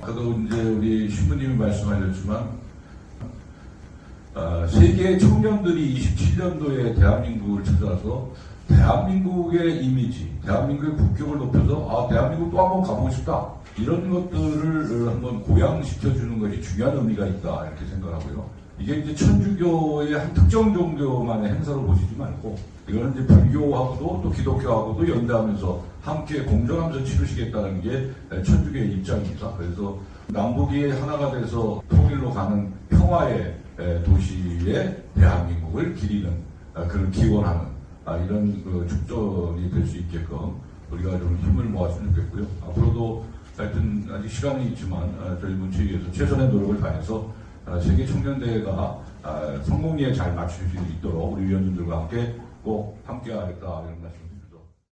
아까도 이제 우리 신부님이 말씀하셨지만 어, 세계 청년들이 27년도에 대한민국을 찾아와서 대한민국의 이미지, 대한민국의 국격을 높여서 아 대한민국 또 한번 가보고 싶다 이런 것들을 한번 고양시켜주는 것이 중요한 의미가 있다 이렇게 생각하고요. 이게 이제 천주교의 한 특정 종교만의 행사로 보시지 말고 이거는 이제 불교하고도 또 기독교하고도 연대하면서 함께 공존하면서 치르시겠다는 게 천주교의 입장입니다. 그래서 남북이 하나가 돼서 통일로 가는 평화의 에, 도시의 대한민국을 기리는 아, 그런 기원하는 아, 이런 그 축전이 될 수 있게끔 우리가 좀 힘을 모았으면 좋겠고요. 앞으로도 하여튼 아직 시간이 있지만 아, 저희 문체위에서 최선의 노력을 다해서 아, 세계 청년대회가 아, 성공리에 잘 맞출 수 있도록 우리 위원님들과 함께 꼭 함께하겠다 이런 말씀.